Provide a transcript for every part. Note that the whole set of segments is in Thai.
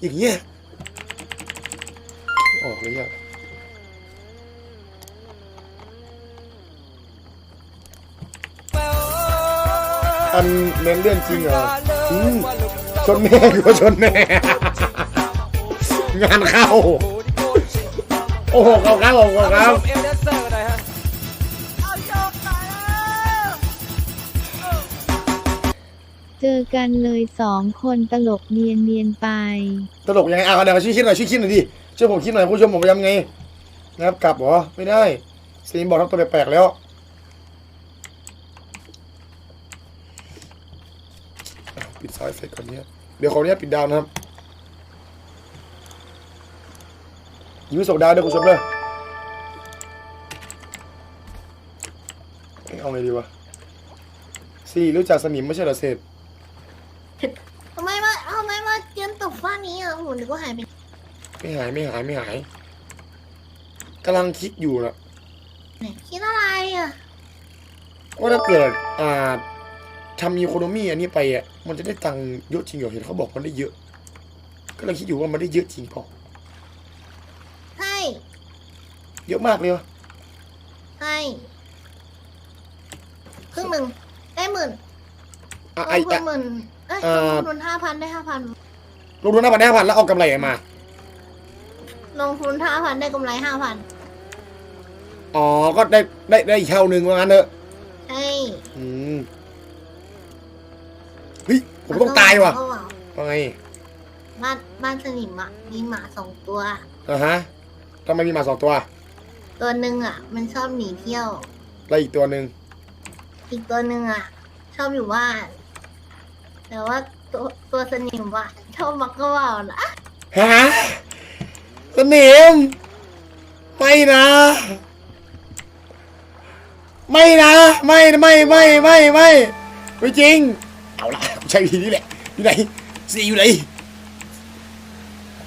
อย่างเงี้ยออกเลยอะอันเน้นเรื่องจริงเหรออืมชนแม่กูว่าชนแม่งานเข้า โอ้โหเข้าเข้าเอลเดส เจอกันเลยสองคนตลกเนียนเนียนไป ตลกยังไงอะเดี๋ยวช่วยคิดหน่อยช่วยคิดหน่อยดิช่วยผมคิดหน่อยคุณผู้ชมผมจะทำไงนะครับกลับเหรอไม่ได้ซีนบอกทำตัวแปลกๆแล้วปิดสายเฟกก่อนเนี้ยเดี๋ยวขออนุญาตปิดดาวนะครับยิงไม่ส่งดาวด้วยคุณผู้ชมเลยเอาไงดีวะซีรู้จักสนิมไม่ใช่เหรอเศษ ทำไมมาทำไมมา เยืนตกฟ้านี้อะโหนึกว่าหายไปไม่หายไม่หายไม่หายกำลังคิดอยู่นะไหนคิดอะไรอะว่าถ้าเกิดอ่าทำอีโคโนมีอันนี้ไปอะมันจะได้ตังค์เยอะจริงเหรอเห็นเขาบอกมันได้เยอะ ก็เลยคิดอยู่ว่ามันได้เยอะจริงเปล่าใช่เยอะมากเลยวะใช่ครึ่งหนึ่งได้หมื่นอะลไอ้งทุนอะหมื่นเอ้ยเอ่อลงทุนห้าพันได้ห้าพัน ลงทุนห้าพันห้าพันแล้วเอากำไรมา ลงทุนห้าพันได้กำไรห้าพันอ๋อ ก็ได้ได้ได้อีกเท่าหนึ่งว่างั้นเถอะใช่อืมเฮ้ย ผมต้องตายว่ะก็ว่าว่าไงบ้านบ้านสนิมอะ มีหมาสองตัวอะฮะทำไมมีหมาสองตัว ตัวหนึ่งอะ มันชอบหนีเที่ยว แล้วอีกตัวหนึ่งอีกตัวหนึ่งอะ ชอบอยู่บ้าน แต่ว่า ตัวตัวสนิมอะชอบมักกะว่าวนะฮะสนิมไม่นะ ไม่นะไม่ไม่ไม่ไม่ไม่ไม่จริง เอาละใช้วิธีนี้แหละอยู่ไหนสีอยู่ไหน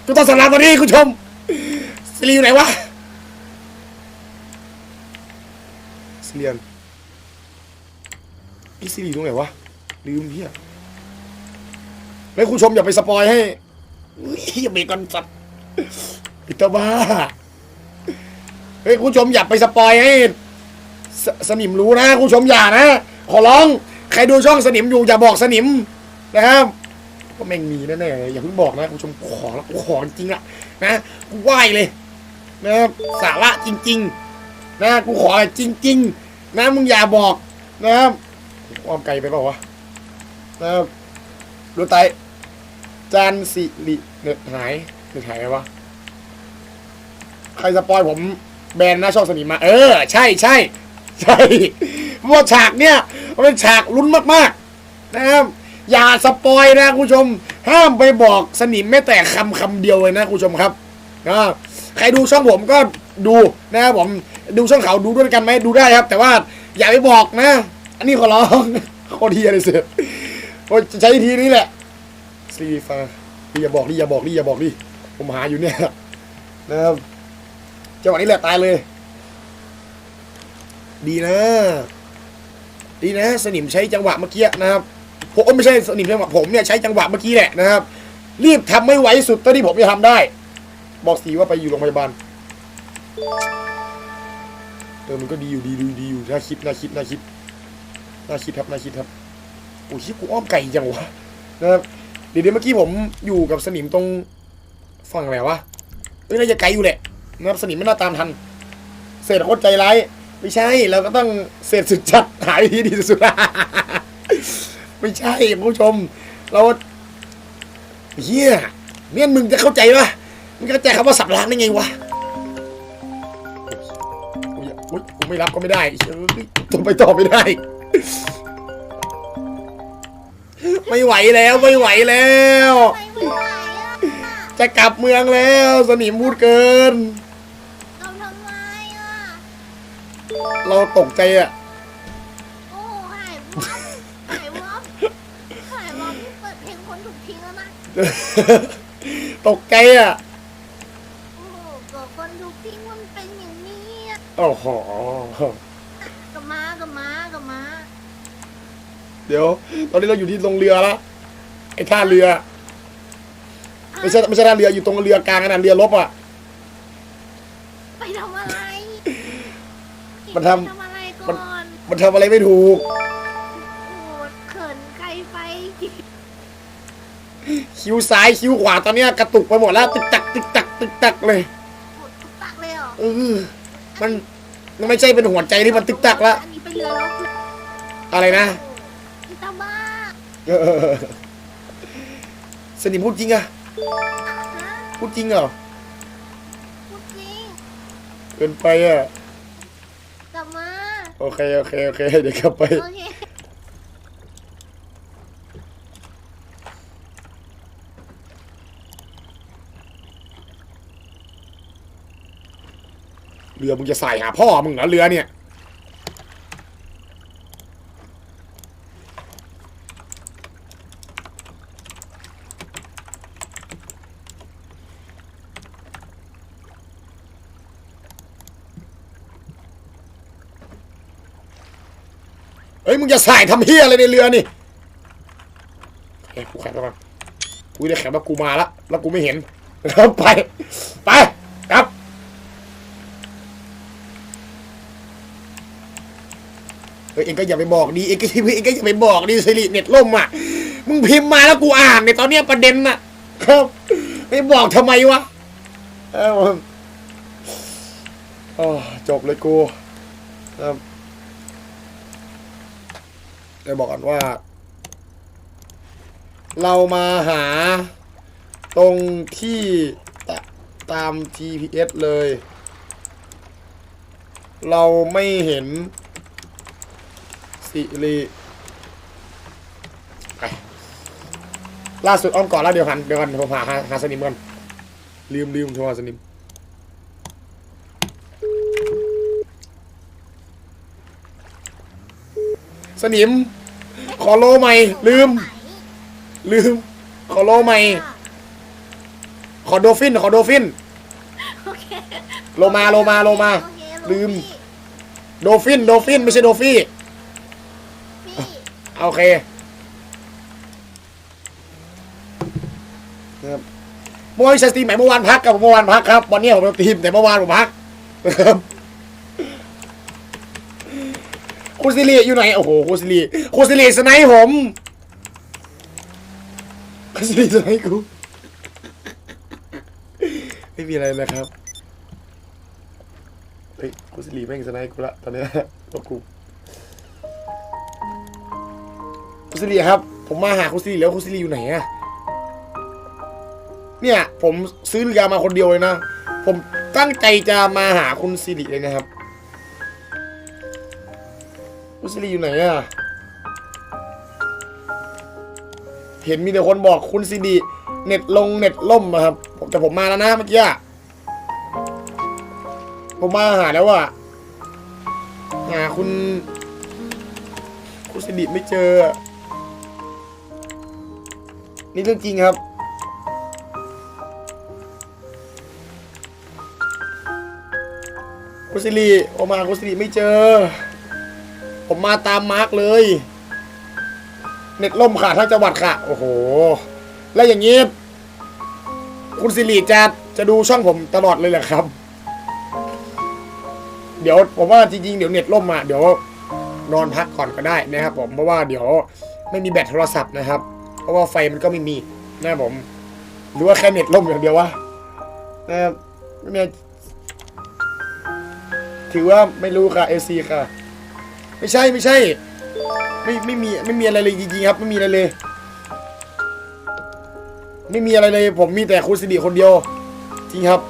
กูต้องสลับมาดิคุณชมสีอยู่ไหนวะสีเรียนอีซีอยู่ตรงไหนวะลืมเฮีย แล้วคุณชมอย่าไปสปอยให้อยอย่าเบรกก่อนสัตว์อิตาบ้าเฮ้ยคุณชมอย่าไปสปอยให้สสนิมรู้นะคุณชมอย่านะ ขอร้องใครดูช่องสนิมอยู่อย่าบอกสนิมนะครับก็แม่งมีแน่ๆอย่าเพิ่งบอกนะคุณชมขอล้วกูขอจริงอะนะกูไหว้เลยนะสาระจริง ๆ นะกูขอจริง ๆ นะมึงอย่าบอกนะครับอ้อมไกลไปเปล่าวะนะครับดูไต จานสิริเน็ตหายเน็ตหายไหมวะ ใครสปอยผมแบนหน้าช่องสนิมมา เออ ใช่ใช่ใช่เพราะว่าฉากเนี้ยมันเป็นฉากลุ้นมากๆ นะครับ อย่าสปอยนะคุณผู้ชม ห้ามไปบอกสนิมแม้แต่คำคำเดียวเลยนะคุณผู้ชมครับนะใครดูช่องผมก็ดูนะครับผมดูช่องเขาดูด้วยกันไหมดูได้ครับ แต่ว่าอย่าไปบอกนะ อันนี้ขอร้องโคตรเฮียเลยเสือใช้วิธีนี้แหละ ซีฟ้าอย่าบอกดิอย่าบอกดิอย่าบอกดิผมหาอยู่เนี่ยนะครับจังหวะนี้แหละตายเลย ดีนะ ดีนะ สนิมใช้จังหวะเมื่อกี้นะครับผมไม่ใช่สนิมจังหวะผมเนี่ยใช้จังหวะเมื่อกี้แหละนะครับ รีบทำไม่ไหวสุดเท่าที่ผมจะทำได้ บอกสีว่าไปอยู่โรงพยาบาลเออมันก็ดีอยู่ดีดูดีอยู่น่าคิดน่าคิดน่าคิดน่าคิดครับน่าคิดครับโอ้ยชิบกูอ้อมไก่จังวะนะครับ เดี๋ยวเมื่อกี้ผมอยู่กับสนิมตรงฝั่งไหนวะเอ้ยน่าจะไกลอยู่แหละนะครับสนิมไม่น่าตามทัน เศษโคตรใจร้ายไม่ใช่เราก็ต้องเศษสุดจัดหายที่ดีสุดไม่ใช่ผู้ชม เราเฮียเมี่ยนมึงจะเข้าใจปะมึงเข้าใจคำว่าสับล้างได้ไงวะโอ้ยโอ้ยกูไม่รับก็ไม่ได้เฮ้ยต่อไปต่อไม่ได้ ไม่ไหวแล้วไม่ไหวแล้ว ไม่ไม่ไหวอะจะกลับเมืองแล้ว สนิมพูดเกินทำทำไมอะเราตกใจอะโอ้หายวับหายวับหายวับนี่เปิดเพลงคนถูกทิ้งแล้วนะ ตกใจอะโอ้โหบอกคนถูกทิ้งมันเป็นอย่างนี้อะโอ้โห กับม้ากับม้ากับม้า เดี๋ยว ตอนนี้เราอยู่ที่ลงเรือแล้วไอ้ท่าเรือฮไม่ใช่ไม่ใช่ท่าเรืออยู่ตรงเรือกลางนั่นนะเรือรบอะ ไปทำอะไรมันทำไปทำอะไรก่อนมันทำอะไรไม่ถูก โอ้เขินไกลไปคิ้วซ้ายคิ้วขวาตอนเนี้ยกระตุกไปหมดแล้ว ตึกตักตึกตักตึกตักเลยหมดทุกตักเลยเหรอเออมันมันไม่ใช่เป็นหัวใจที่มันตึกตักแล้วอันนี้ไปเรือแล้วคืออะไรนะอิตาบ้าเออ สนิมพูดจริงอะพูดจริงเหรอ พูดจริงเกินไปอะกลับมาโอเคโอเคโอเคเดี๋ยวกลับไป โอเคเรือมึงจะใส่หาพ่อมึงเหรอเรือเนี่ย ฮ้ยมึงจะใส่ทำเฮียอะไรในเรือนี่เฮ้ยกูแข็งแล้วกันกูได้แข็งแล้วกูมาละแล้วกูไม่เห็นครับไปไปครับเฮ้ยเองก็อย่าไปบอกดีเองก็เองก็อย่าไปบอกดีสิริเน็ตล่มอะมึงพิมพ์มาแล้วกูอ่านในตอนเนี้ยประเด็นน่ะ ครับไม่บอกทำไมวะเออจบเลยกูครับ เดี๋ยวบอกก่อนว่า เรามาหาตรงที่ตตาม GPS เลย เราไม่เห็นสิริล่าสุดอ้อมก่อนแล้วเดี๋ยวหันเดี๋ยวกันผมหาหาหาสนิมกันลืมลืมโทรหาสนิม สนิม ขอโลใหม่ ลืม ลืม ขอโลใหม่ ขอโดฟิน ขอโดฟิน โอเคโลมาโลมาโลมา โอเคลืมโดฟิน โดฟิน ไม่ใช่โดฟี่ พี่โอเคครับเมื่อวานใช้สตรีมไหมเมื่อวานพักกับเมื่อวานพักครับ วันนี้ผมสตรีมแต่เมื่อวานผมพักครับ คุณสิริอยู่ไหน โอ้โหคุณสิริคุณสิริสไนป์ผมคุณสิริสไนป์กู ไม่มีอะไรนะครับ เฮ้ยคุณสิริแม่งสไนป์กูละตอนเนี้ยตัวกูคุณสิริครับ ผมมาหาคุณสิริแล้วคุณสิริอยู่ไหนอะเนี่ย ผมซื้อเรือมาคนเดียวเลยนะ ผมตั้งใจจะมาหาคุณสิริเลยนะครับ คุสิริอยู่ไหนอะเห็นมีแต่คนบอกคุณสิริเน็ตลงเน็ตล่มอะครับแต่ผมมาแล้วนะเมื่อกี้อะผมมาหาแล้วอะหาคุณ คุณสิริไม่เจอ นี่เรื่องจริงครับกุสิริผมมากุสิริไม่เจอ ผมมาตามมาร์กเลย เน็ตล่มค่ะทั้งจังหวัดค่ะ โอ้โห แล้วอย่างนี้ คุณสิริจะจะดูช่องผมตลอดเลยเหรอครับ เดี๋ยวผมว่าจริงๆ เดี๋ยวเน็ตล่มอะเดี๋ยวนอนพักก่อนก็ได้นะครับผมเพราะว่าเดี๋ยวไม่มีแบตโทรศัพท์นะครับ เพราะว่าไฟมันก็ไม่มีนะครับผม หรือว่าแค่เน็ตล่มอย่างเดียววะนะครับไม่มีถือว่าไม่รู้ค่ะเอซีค่ะ ไม่ใช่ไม่ใช่ ไม่ไม่มีไม่มีอะไรเลยจริงๆครับ ไม่มีอะไรเลย ไม่มีอะไรเลย ผมมีแต่คุณสิริคนเดียว จริงครับ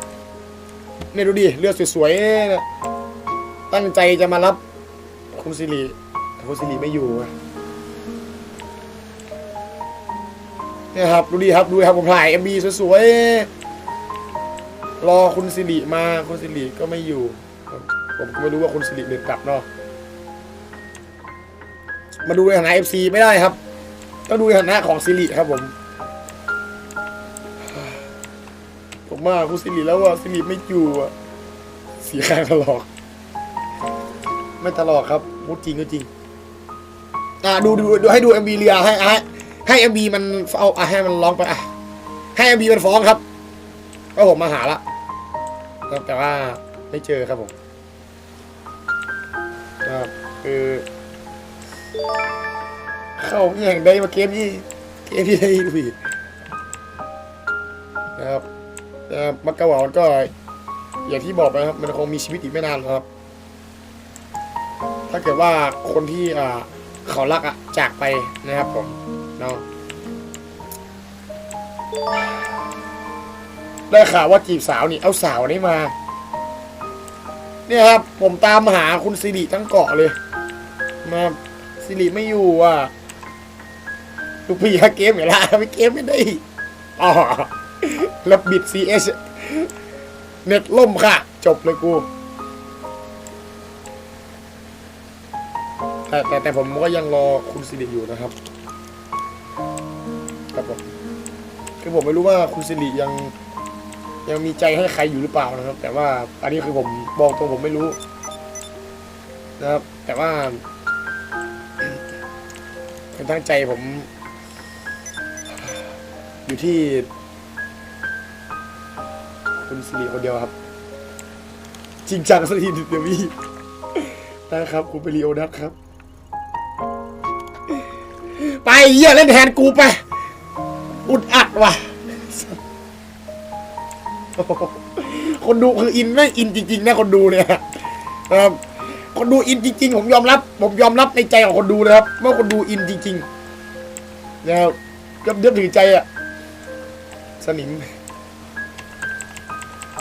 เนี่ยดูดิเลือดสวยๆตั้งใจจะมารับ คุณสิริแต่คุณสิริไม่อยู่อะเนี่ยครับดูดีครับดูครับผมถ่ายเอ็มบีสวยๆรอคุณสิริมาคุณสิริก็ไม่อยู่ ผมก็ไม่รู้ว่าคุณสิริเดินกลับเนาะ มาดูในฐานะเอฟซีไม่ได้ครับต้องดูในฐานะของสิริครับผมผมว่าคุณสิริแล้วว่าสิริไม่อยู่อะเสียค่าตลอดไม่ตลอดครับพูดจริงก็จริงอ่าดูดูดูให้ดูเอ็มบีเรียให้ให้ให้เอ็มบีมันเอาอะให้มันร้องไปอะให้เอ็มบีมันฟ้องครับก็ผมมาหาละแต่ว่าไม่เจอครับผมครับคือ เข้าอย่งใดมาเกมนี้เกมที่ได้ดูอีกนะครับแต่มักกะหวามันก็อย่างที่บอกไปครับ มันคงมีชีวิตอีกไม่นานครับ ถ้าเกิดว่าคนที่อ่าเขารักอะจากไปนะครับผมเนาะได้ข่าวว่าจีบสาวนี่เอาสาวนี้มา เนี่ยครับ ผมตามหาคุณสิริทั้งเกาะเลยมา สิริไม่อยู่อะลูกพี่ฮะเกมอย่าละไม่เกมไม่ได้อ๋อแล้วบิด CS เน็ตล่มค่ะ จบเลยกูแต่แต่แต่ผมก็ยังรอคุณสิริอยู่นะครับครับผมคือผมไม่รู้ว่าคุณสิริยังยังมีใจให้ใครอยู่หรือเปล่านะครับ แต่ว่าอันนี้คือผมบอกตรงผมไม่รู้นะครับ แต่ว่า เป็นทั้งใจผม อยู่ที่ คุณสิริคนเดียวครับ จริงจังสักทีเดี๋ยวพี่นะครับคุณไปรีโอนัทครับ ไปเหี้ยเล่นแทนกูไป อุดอัดว่ะ คนดูคืออินไม่อินจริงๆนะคนดูเนี่ยนะครับ คนดูอินจริงๆ ผมยอมรับ ผมยอมรับในใจของคนดูนะครับว่าคนดูอินจริงๆนะครับก็เดือดถือใจอะสนิม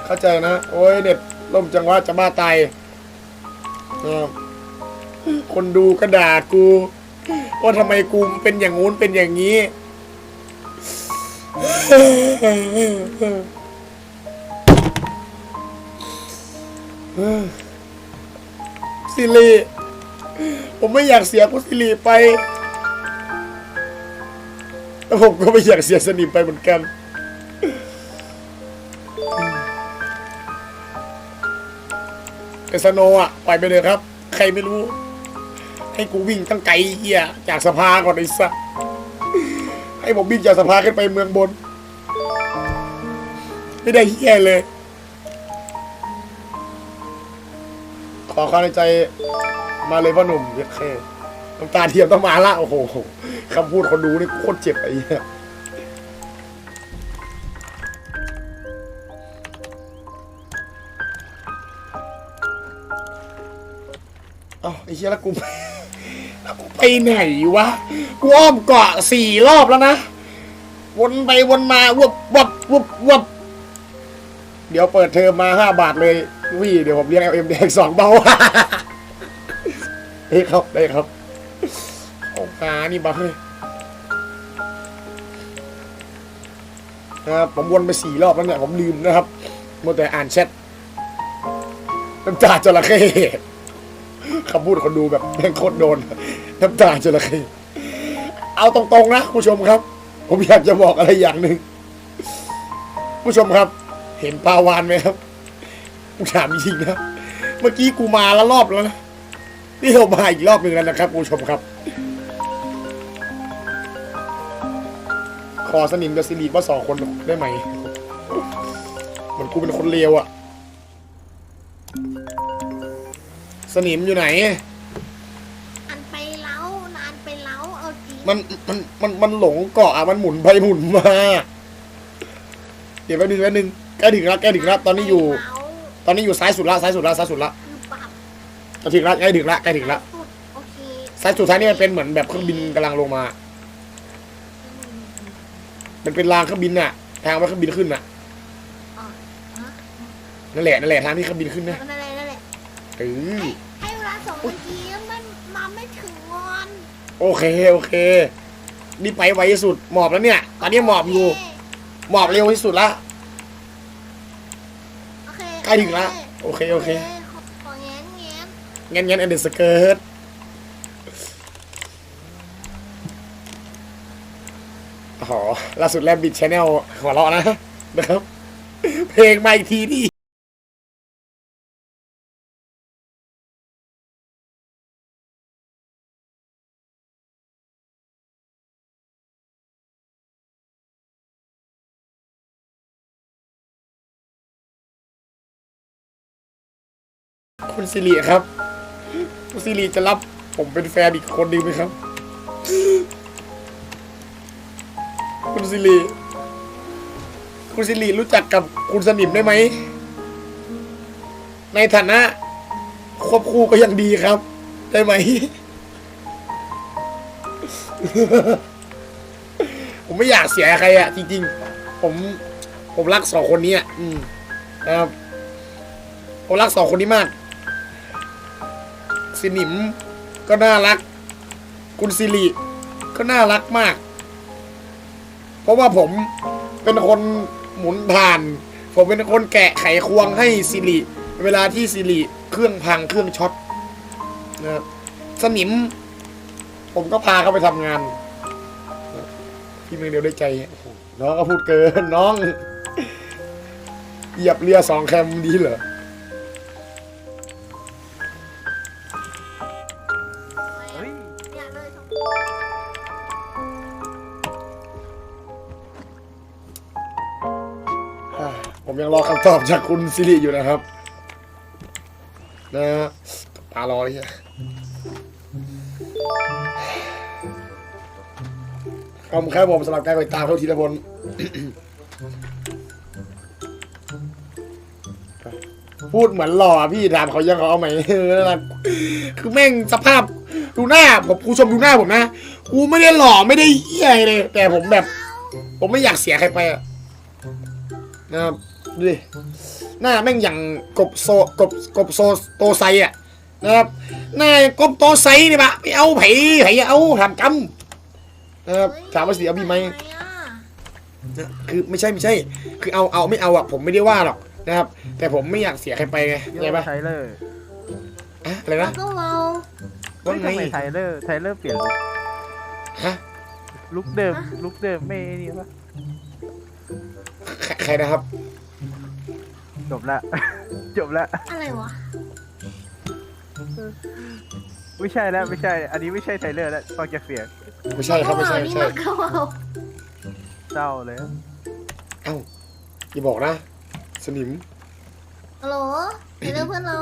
เข้าใจนะ โอ้ยเน็ตล่มจังหวะจะบ้าตายนะครับคนดูก็ด่ากูว่าทำไมกูเป็นอย่างงู้นเป็นอย่างนี้ สิริผมไม่อยากเสียคุณสิริไปแล้วผมก็ไม่อยากเสียสนิมไปเหมือนกันไอสโนอะปล่อยไปเลยครับ ใครไม่รู้ ให้กูวิ่งตั้งไกลเฮียจากสภาก่อนไอ้สัสให้ผมวิ่งจากสภาขึ้นไปเมืองบน ไม่ได้เฮียเลย อความในใจมาเลยพ่อหนุ่มเย็ดแค่น้ำตาเทียมต้องมาละโอ้โหคำพูดคนดูนี่โคตรเจ็บไอ้เหี้ยเอ้าไอ้เหี้ยแล้วกูแล้วกูไปไหนวะ กูอ้อมเกาะสี่รอบแล้วนะ วนไปวนมาวบวบวบวบ เดี๋ยวเปิดเทอมมาห้าบาทเลยวี่เดี๋ยวผมเลี้ยงเอ็มแดงสองเบาเฮ้ครับได้ครับโอ้กานี่บ้าเลยนะครับผมวนไปสี่รอบแล้วเนี่ยผมลืมนะครับมัวแต่อ่านแชทน้ำตาจระเข้คำพูดคนดูแบบแม่งโคตรโดนน้ำตาจระเข้เอาตรงๆนะผู้ชมครับ ผมอยากจะบอกอะไรอย่างหนึ่งผู้ชมครับ เห็นปลาวานไหมครับกูถามจริงๆนะเมื่อกี้กูมาแล้วรอบแล้วนะนี่เรามาอีกรอบหนึ่งแล้วนะครับคุณผู้ชมครับขอสนิมกับสิริว่าสองคนได้ไหมเหมือนกูเป็นคนเลวอะสนิมอยู่ไหนนานไปเล้านานไปเล้าเอาจริงมันมันมันมันหลงเกาะอะมันหมุนไปหมุนมา เดี๋ยวแป๊บนึงแป๊บนึง ใกล้ถึงแล้วใกล้ถึงแล้วตอนนี้อยู่เล้าตอนนี้อยู่ซ้ายสุดละซ้ายสุดละซ้ายสุดละคือปรับจะถึงละใกล้ถึงละใกล้ถึงละสุดโอเคซ้ายสุดท้ายนี่มันเป็นเหมือนแบบเครื่องบินกำลังลงมา มันเป็นรางเครื่องบินน่ะ ทางว่าเครื่องบินขึ้นน่ะอ๋อฮะนั่นแหละนั่นแหละทางที่เครื่องบินขึ้นนะนั่นแหละนั่นแหละเออให้เวลาสองนาทีมันมาไม่ถึงงอนโอเคโอเคนี่ไปไวที่สุดหมอบแล้วเนี่ย ตอนนี้หมอบอยู่หมอบเร็วที่สุดละโอเคใก ล้ถึงละโอเคโอเคขอขอแง้นแง้นงั้นงั้นอันเดอร์สเกิร์ตอ๋อล่าสุดแลบบิดชแนลหัวเราะนะนะครับ เพลงมาอีกทีนี่ คุณสิริครับ คุณสิริจะรับผมเป็นแฟนอีกคนหนึ่งไหมครับ คุณสิริคุณสิริรู้จักกับคุณสนิมได้ไหม ในฐานะ ควบคู่ก็ยังดีครับ ได้ไหม ผมไม่อยากเสียใครอะจริง ๆ ผมผมรักสองคนนี้อะอืมนะครับผมรักสองคนนี้มาก สินิม ก็น่ารัก คุณสิริก็น่ารักมาก เพราะว่าผมเป็นคนหมุนผ่าน ผมเป็นคนแกะไขควงให้สิริเวลาที่สิริเครื่องพังเครื่องช็อตนะครับสนิม ผมก็พาเขาไปทำงานพี่เมืองเดียวได้ใจน้องก็พูดเกินน้อง เหยียบเรือสองแคมดีเหรอ ผมยังรอคำตอบจากคุณซิริอยู่นะครับ นะฮะปลารอเลยขอบคุณครับผมสำหรับการติดตามเท่าทีละบนพูดเหมือนหล่อพี่ถามเขายังเขาเอาไหมเออนั่นะคือแม่งสภาพดูหน้า ผมครูชมดูหน้าผมนะกูไม่ได้หล่อไม่ได้เหี้ยเลย แต่ผมแบบ ผมไม่อยากเสียใครไปอะนะครับ ดูดิหน้าแม่งอย่างกบโซกบกบโซโตไซอะนะครับหน้าอย่างกบโตไซนี่ปะไม่เอาไผ่ไผ่เอาทำกำนะครับถามว่าเสียบีไหมอะคือไม่ใช่ไม่ใช่ คือเอาเอาไม่เอาอะผมไม่ได้ว่าหรอกนะครับ แต่ผมไม่อยากเสียใครไปไงเยไงอะปะไทเลอร์อะอะไรแล้นะวก็เราว่าไงทำไมไทเลอร์ไทเลอร์เปลี่ยนลุคฮะลุคเดิมลุคเดิมไม่นี่ปะใครใครนะครับ จบละ จบละ อะไรวะ ไม่ใช่แล้วไม่ใช่ อันนี้ไม่ใช่ไทเลอร์แล้วฟังจากเสียงไม่ใช่ครับไม่ใช่นี่ไม่ใช่มันก็เราเศร้าเลยเอ้าอย่าบอกนะ สนิมฮัลโหลเดี๋ยวเพื่อนเรา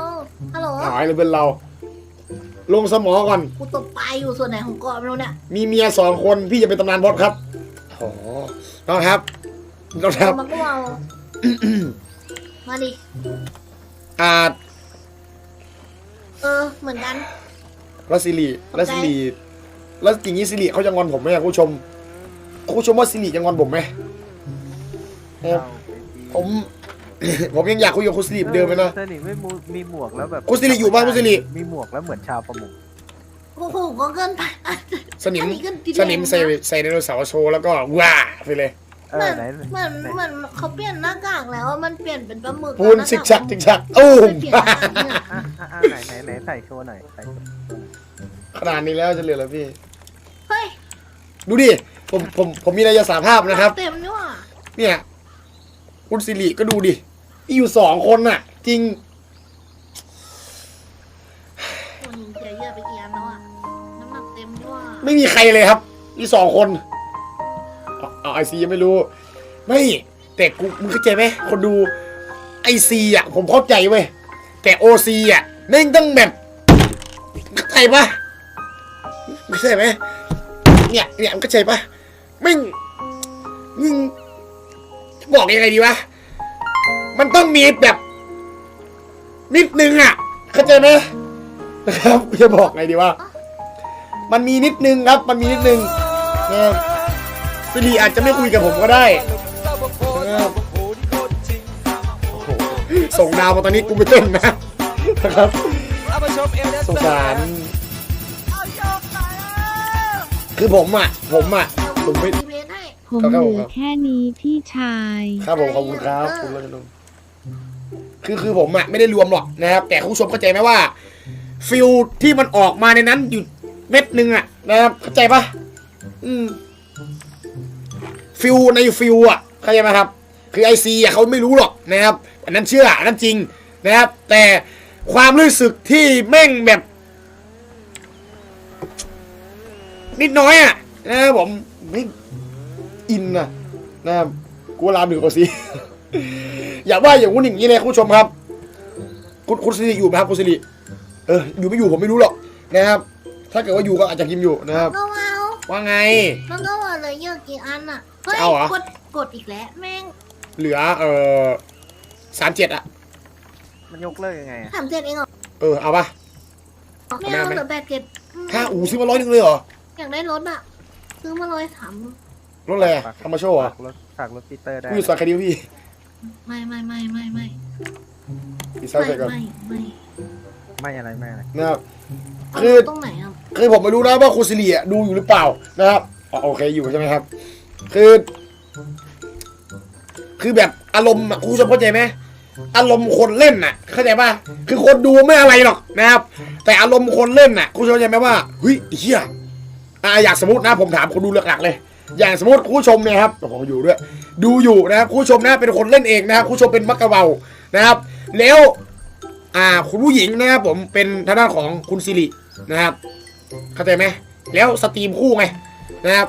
ฮัลโหล หายเลยเป็นเรา ลงสมอก่อน กูตบปลายอยู่ส่วนไหนของเกาะไม่รู้เนี่ยมีเมียสองคนพี่จะเป็นตำนานบอสครับโอ้น้องครับน้องครับ มันก็เรา มาดิ อ่าเออ เหมือนกันแล้วซิริแล้วซิริแล้วอย่างนี้ซิริเขาจะงอนผมไหมอะคุณผู้ชม คุณผู้ชมว่าซิริจะงอนผมไหมเออผม ผมยังอยากคุยกับคุณซิริเหมือนเดิมไหมนะสนิมไม่มูมีหมวกแล้วแบบคุณสิริอยู่บ้านคุณสิริมีหมวกแล้วเหมือนชาวประมงโอ้โหก็เกินไปอะสนิมอันนี้ก็ดีสนิมใส่แรงนะใส่ไดโนเสาร์โชว์แล้วก็ว้าไปเลย เอเหมืออนไหนเหมือนไหนเหมือนเขาเปลี่ยนหน้ากากแล้วอะมันเปลี่ยนเป็นปลาหมึกพูนแล้วหซิน้ากชักมันซิกชักโอ้ม เปลี่ยนหน้ากากเนี่ย อะอะอะไหนไหนไหนใส่โชว์หน่อยใส่โชว์ขนาดนี้แล้วจะเหลือแล้วพี่ เฮ้ยดูดิ ผมผมผมมีอะไรจะสารภาพนะครับ เต็มนี่หว่าเนี่ย คุณสิริก็ดูดิมีอยู่สองคนน่ะ จริง คนยิงเสียเยอะไปกี่อันแล้วอะน้ำหนักเต็มนี่หว่าไม่มีใครเลยครับมีสองคน เอาเอไอซียังไม่รู้ ไม่แต่กูมึงเข้าใจไหมคนดูไอซีอะ ผมเข้าใจเว้ยแต่โอซีอะแม่งต้องแบบเข้าใจปะเข้าใจไหมเนี่ยเนี่ยมึงเข้าใจปะแม่งมึงบอกยังไงดีวะมันต้องมีแบบ นิดนึงอะเข้าใจไหมนะครับจะบอกไงดีว่ามันมีนิดนึงครับ มันมีนิดนึงนะครับ สิริอาจจะไม่คุยกับผมก็ได้นะครับโอ้โหส่งดาวมาตอนนี้กูไม่เต้นนะนะครับสงสารคือผมอะ ผมอะผมไม่มีเพจให้ผมครับเหผมลือแค่นี้พี่ชาย ครับผมขอบคุณครับคุณรัชนนท์คือคือผมอะไม่ได้รวมหรอกนะครับ แต่คุณผู้ชมเข้าใจไหมว่า ฟิลที่มันออกมาในนั้นอยู่เม็ดหนึ่งอะนะครับเข้าใจปะอืม ฟิลในฟิลอะเข้าใจไหมครับ คือไอซีอะเขาไม่รู้หรอกนะครับ อันนั้นเชื่ออันนั้นจริงนะครับ แต่ความรู้สึกที่แม่งแบบ นิดน้อยอะนะครับผมไม่อินนะนะครับกูว่าลามหนึ่งกว่าซีอย่าว่าอย่างงู้นอย่างนี้เลยคุณผู้ชมครับ คุณคุณสิริอยู่ไหมครับคุณสิริเอออยู่ไม่อยู่ผมไม่รู้หรอกนะครับ ถ้าเกิดว่าอยู่ก็อาจจะพิมอยู่นะครับ ว่าไง มันก็ว่าเหลยเยอะกี่อันอะ เฮ้ย เอาเหรอ กด กดอีกแล้ว แม่งเหลือเออสามเจ็ดอะมันยกเลิกยังไงอะสามเจ็ดเองเหรอเออเอาปะ ไม่เอาเหลือแปดเจ็ดอืมห้าอูซื้อมาร้อยหนึงเลยเหรออยากได้รถอะ ซื้อมาร้อยสามรถอะไรอะทำมาโชว์เหรอฝากรถฝากรถปีเตอร์ได้กูอยู่ซอยคดีพี่ไม่ไม่ไม่ไม่ไม่อีซอยไม่ใส่ก่อนไม่ไม่ไม่อะไรไม่อะไรนะครับเอาคือ ตรงไหนอะ คือผมไม่รู้นะว่าคุณสิริดูอยู่หรือเปล่านะครับอ๋อโอเคอยู่ใช่ไหมครับ คือ คือแบบอารมณ์คุณผู้ชมเข้าใจไหมอารมณ์คนเล่นน่ะ เข้าใจป่ะคือคนดูไม่อะไรหรอกนะครับ แต่อารมณ์คนเล่นน่ะคุณผู้ชมเข้าใจไหมว่าเฮ้ยเฮียอะอยากสมมตินะผมถามคนดูหลักๆเลย อย่างสมมติคุณผู้ชมเนี่ยครับผมอยู่ด้วย ดูอยู่นะครับคุณผู้ชมนะเป็นคนเล่นเองนะครับคุณผู้ชมเป็นมักกะเบานะครับ แล้ว อ่าคุณผู้หญิงนะครับผมเป็นทางด้านของคุณสิรินะครับ เข้าใจไหมแล้วสตรีมคู่ไงนะครับ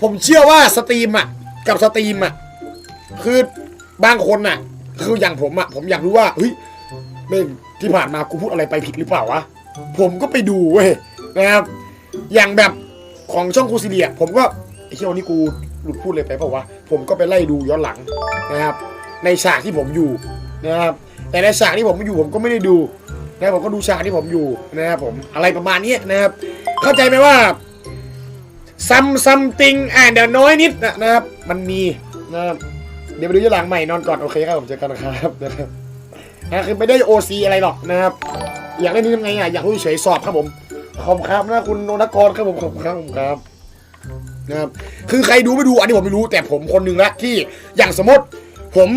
ผมเชื่อว่าสตรีมอะ กับสตรีมอะ คือบางคนอะ คืออย่างผมอะ ผมอยากรู้ว่าเฮ้ยเม่งที่ผ่านมากูพูดอะไรไปผิดหรือเปล่าวะผมก็ไปดูเว้ยนะครับ อย่างแบบของช่องคูซิเลีย ผมก็ไอ้เชี่ยวนนี้กูหลุดพูดเลยไปเปล่าวะผมก็ไปไล่ดูย้อนหลังนะครับ ในฉากที่ผมอยู่นะครับ แต่ในฉากที่ผมไม่อยู่ผมก็ไม่ได้ดู นะผมก็ดูฉากที่ผมอยู่นะครับผมอะไรประมาณนี้นะครับ เข้าใจไหมว่าซัมซัมติงอ่าเดี๋ยวน้อยนิดนะนะครับ มันมีนะครับเดี๋ยวไปดูย้อนหลังใหม่นอนก่อนโอเคครับผมเจอกันนะครับนะครับนะคือไม่ได้โอซีอะไรหรอกนะครับ อยากเล่นนี่ทำไงอะอยากรู้เฉยสอบครับผมขอบคุณครับนะคุณโนนกรครับผมขอบคุณครับผมครับนะครับคือใครดูไม่ดูอันนี้ผมไม่รู้แต่ผมคนหนึ่งละที่อย่างสมมติผม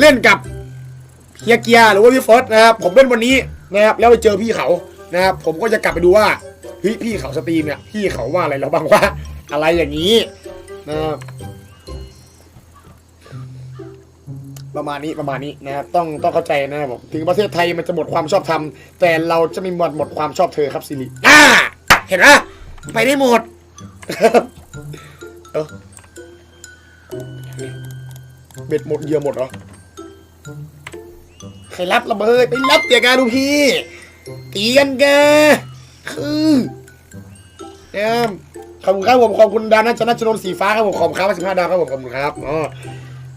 เล่นกับ เฮียเกียร์หรือว่าพี่เฟิร์สนะครับผมเล่นวันนี้นะครับแล้วไปเจอพี่เขานะครับผมก็จะกลับไปดูว่าเฮ้ยพี่เขาสตรีมเนี่ยพี่เขาว่าอะไรเราบ้างว่าอะไรอย่างนี้นะครับประมาณนี้ประมาณนี้นะครับต้องต้องเข้าใจนะครับผมถึงประเทศไทยมันจะหมดความชอบธรรมแต่เราจะไม่หมดหมดความชอบเธอครับซิริอ่าเห็นไหมไปได้หมดเออเบ็ดหมดเยื่อหมดเหรอ ใครรับระเบิดไปรับเตียการดูพี่ตีกันแกคือเนี่ยขอบคุณครับผมขอบคุณดานะชนะชนนสีฟ้าครับผมขอบคุณครับสิบห้าดาวครับผมขอบคุณครับอ๋อ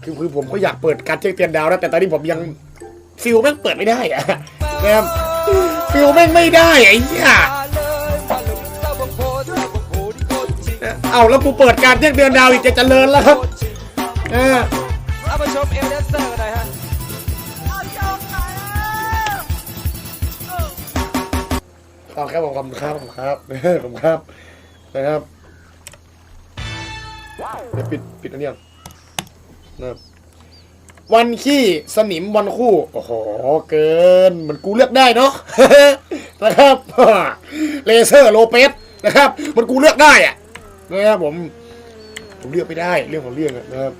คือคือผมก็อยากเปิดการแจ้งเตือนดาวนะแต่ตอนนี้ผมยังฟิลแม่งเปิดไม่ได้อะนะครับฟิลแม่งไม่ได้ไอ้เหี้ยเอาแล้วกูเปิดการแจ้งเตือนดาวอีกจะเจริญแล้วครับออเอา ขอบครับผมขอบคุณครับขอบคุณครับขอบคุณครับนะครับเดี๋ยวปิดปิดอันนี้ก่อนนะครับวันขี้สนิมวันคู่ โอ้โห เกินเหมือนกูเลือกได้เนาะนะครับเลเซอร์โลเปสนะครับเหมันกูเลือกได้อะนะครับผมผมเลือกไม่ได้เรื่องของเรื่องอะนะครับ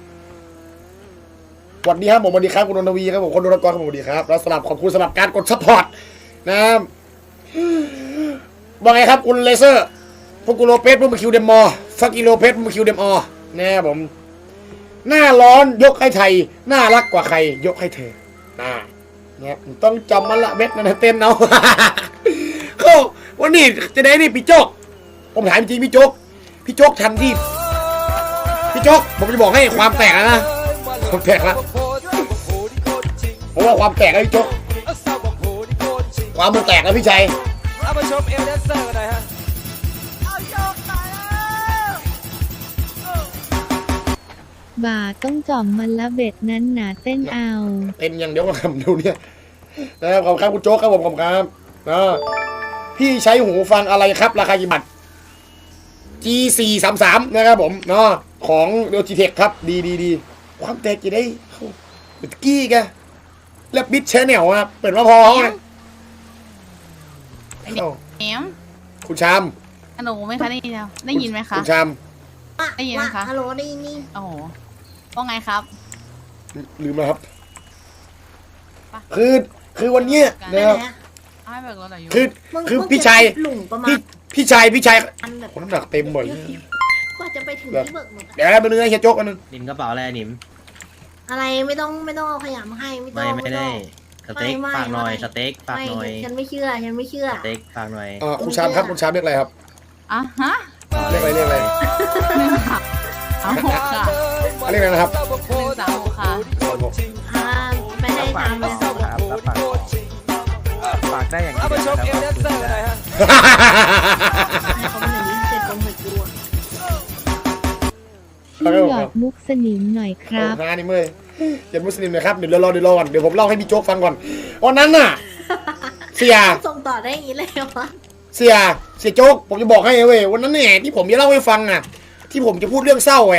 สวัสดีครับผมสวัสดีครับคุณนนทวีครับผมคนดูรกรครับผมสวัสดีครับแล้วสลับขอบคุณสำหรับการกดซัพพอร์ตนะครับ ว่าไงครับคุณเลเซอร์พวกกูโลเปสพวกมาคิวเดมมอร์ฟักกิโลเปสพวกมาคิวเดมออนะครับผม หน้าร้อนยกให้ไทย น่ารักกว่าใคร ยกให้เธอน่าเนี่ยต้องจำมันละเม็ดนั่นนะเต้นเอาก็วันนี้จะได้นี่พี่โจ๊กผมถามจริงพี่โจ๊กพี่โจ๊กทันที่พี่โจ๊กผมจะบอกให้ความแตกแล้วนะความแตกแล้วผมว่าความแตกแล้วพี่โจ๊กความมันแตกแล้วพี่ชัย เอาไปชมเอลเดนเซอร์กันหน่อยฮะบ่าต้องจอมมันละเบ็ดนั้นหนาเต้นเอา เต้นอย่างเดียวก็ทำดูเนี่ยนะครับขอบคุณครับคุณโจ๊กครับผมขอบคุณครับนะพี่ใช้หูฟังอะไรครับ ราคากี่บาท G 4 3 3 นะครับผมเนาะของ l g t e c h ครับ ดีดีดีความแตกกี่ได้เข้าเปิดกี้แกแล้วบิดแชนแนลอะเปิดมาพอเขาเนี่ย เข้าแหมคุณชามฮัลโหลไหมคะได้ยินแล้วได้ยินไหมคะ คุณชามว่าได้ยินไหมว่าคะ ฮัลโหลได้ยินนี่โอ้โหว่าไงครับ ลืมแล้วครับไป คือคือวันเนี้ยได้นะครับไหมเอาให้เบิกรถหน่อยอยู่คือมึงคือมึงพี่ชัยหลุงประมาพี่ณพี่ชัยพี่ชัยอันแบบคนน้ำหนักเต็มบ่อยกว่าจะไปถึงที่เบิกหมดอะเดี๋ยวนะเป็นเนื้อเฮียโจ๊กอันนึงนิมกระเป๋าอะไรนิมอะไรไม่ต้องไม่ต้องเอาขยะมาให้ไม่ต้ไม่องไม่ต้ได้อง สเต็กไม่ไม่ฝากหน่อยไม่ สเต็กฝากไม่หน่อยฉันไม่เชื่อฉันไม่เชื่อ สเต็กฝากหน่อยเอ่อคุณชามครับคุณชามเรียกอะไรครับอะฮะเรียกอะไรเรียกอะไรหนึ่งค่ะเอาหกค่ะเรียกอะไรนะครับหนึ่งสามหกค่ะอ่าไม่ได้ฝากตามเลยครับรับฝากของฝากได้อย่างเอาไปชมเอแล้วลเดนเซอร์กันหน่อยฮะเขาเป็นอย่างนี้เจ็ดคนหมดดูอะพี่หยอดมุกสนิมหน่อยครับโอ้ฮานี่เมื่อย เดี๋ยวมุสลิมนะครับเดี๋ยวเรารอเดี๋ยวรอก่อนเดี๋ยวผมเล่าให้พี่โจ๊กฟังก่อนวันนั้นน่ะ เสียส่งต่อได้อย่างนี้เลยเหรอวะเสียเสียโจ๊กผมจะบอกให้เว้ยวันนั้นเนี่ยที่ผมจะเล่าให้ฟังอะ ที่ผมจะพูดเรื่องเศร้าไง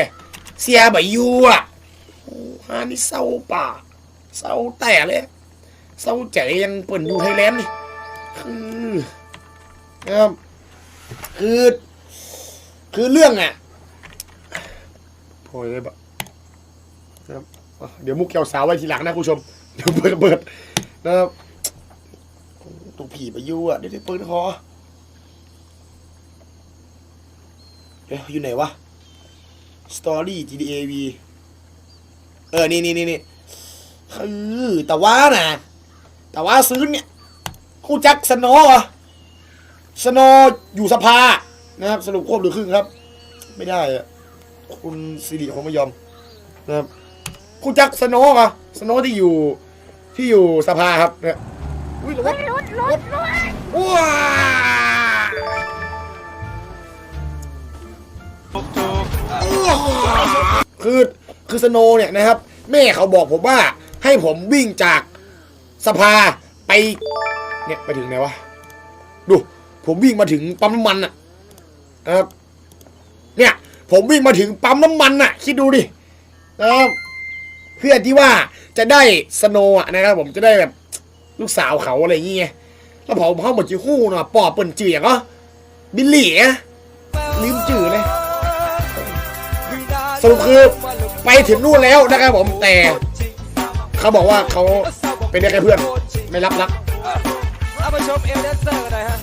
เสียใบยูอะโอ้ฮานี่เศร้าป่าเศร้าแต่เลยเศร้าใจยังเปิดอยู่ไทยแลนด์นี่คือนะครับคือคือเรื่องอะโอ้ยเลยแบบนะครับอะ เดี๋ยวมุกเกี่ยวสาวไว้ทีหลังนะคุณผู้ชม เดี๋ยวเปิดเปิดนะครับตัวผีไปยูอะเดี๋ยวจะเปิดคอเอ๊ะอยู่ไหนวะ Story GTA V เออ นี่นี่นี่นี่คือแต่ว่านะแต่ว่าซื้อเนี่ยคู่จักสโนว์อะสโนว์อยู่สภา นะครับ สรุปควบหรือครึ่งครับ ไม่ได้อะคุณสิริคงไม่ยอมนะครับ คู่จักสโนว์อะสโนว์ที่อยู่ที่อยู่สภาครับเนี่ยอุ้ยรถรถรถรถว้าคือคือสโนว์เนี่ยนะครับ แม่เขาบอกผมว่าให้ผมวิ่งจากสภาไป เนี่ยไปถึงไหนวะดู ผมวิ่งมาถึงปั๊มน้ำมันอะนะครับเนี่ย ผมวิ่งมาถึงปั๊มน้ำมันอะคิดดูดินะครับ เพื่อที่ว่าจะได้สโนว์อะนะครับผมจะได้แบบลูกสาวเขาอะไรอย่างเงี้ยแล้วผมเข้าหมดจีหู้เนาะปอบเปิ่นจืดอย่างก็บิลลี่อะลืมจืดเลยสรุปคือไปถึงนู่นแล้วนะครับผมแต่ เขาบอกว่าเขาเป็นได้แค่เพื่อน ไม่รับรักเอาไปชมเอลเดนเซอร์กันหน่อยฮะ